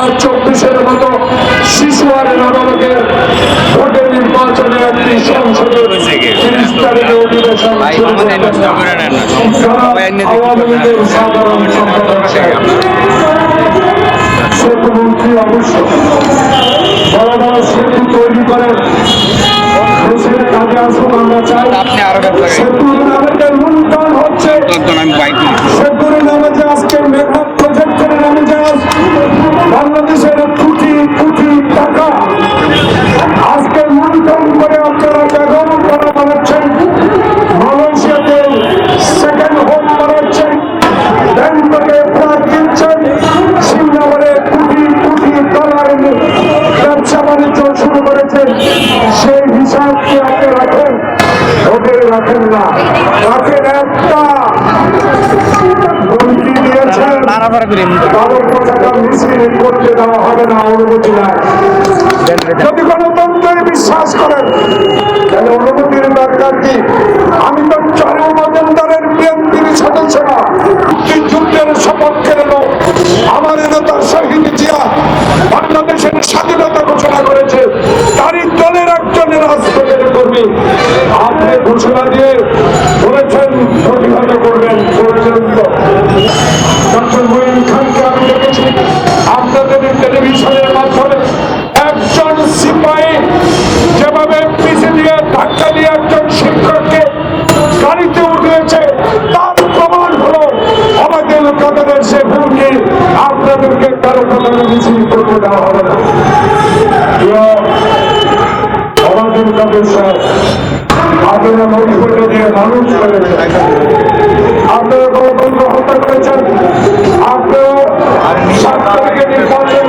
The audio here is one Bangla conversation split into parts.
হাজার চব্বিশের মতো শিশু আর নাবালকের ভোটের নির্বাচনে একটি সংসদের তিরিশ তারিখে অধিবেশন আওয়ামী লীগের সাধারণ সম্পাদক সেতুমন্ত্রী অবশ্য বড় বড় সেতু তৈরি করেন দেশের কাজে আসুন আমরা চাই আপনি নাড়াচাড়া করি করতে দেওয়া হবে না অনুমতি নাই। যদি গণতন্ত্রে বিশ্বাস করেন তাহলে অনুমতির দরকার কি? কারও কাতারে মিছিল করতে দেওয়া হবে না। আমাদের কাদের সাহেব আপনারা নৈপুণ্য দিয়ে মানুষ করেছেন আপনারা গণতন্ত্র হত্যা করেছেন? আপনারা সাত তারিখে নির্বাচন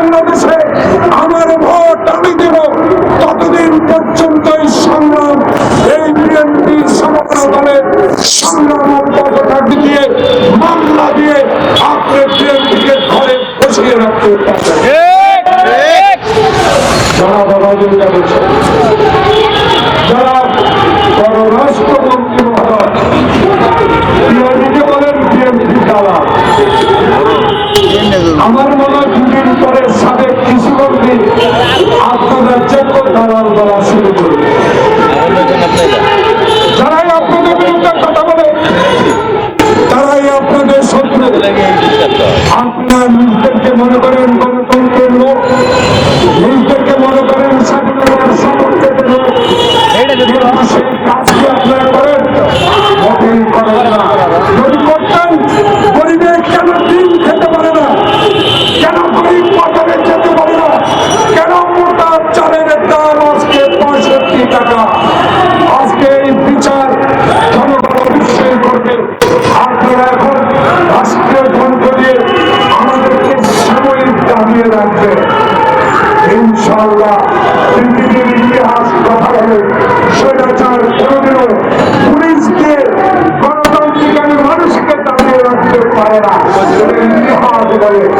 বাংলাদেশে আমার ভোট আমি দেব ততদিন পর্যন্ত এই সংগ্রাম এই বিএনপি সমগ্র দলের সংগ্রাম অব্যাহত থাকবে দিয়ে মামলা দিয়ে আপনি বিএনপিকে ঘরে বসিয়ে রাখতে পারবেন। যারা বাবাদের আপনাদের যোগ্য দালাল শুরু করবে। যারাই আপনাদের বিরুদ্ধে কথা বলে, তারাই আপনাদের শত্রু। আপনার নিজেদেরকে মনে করেন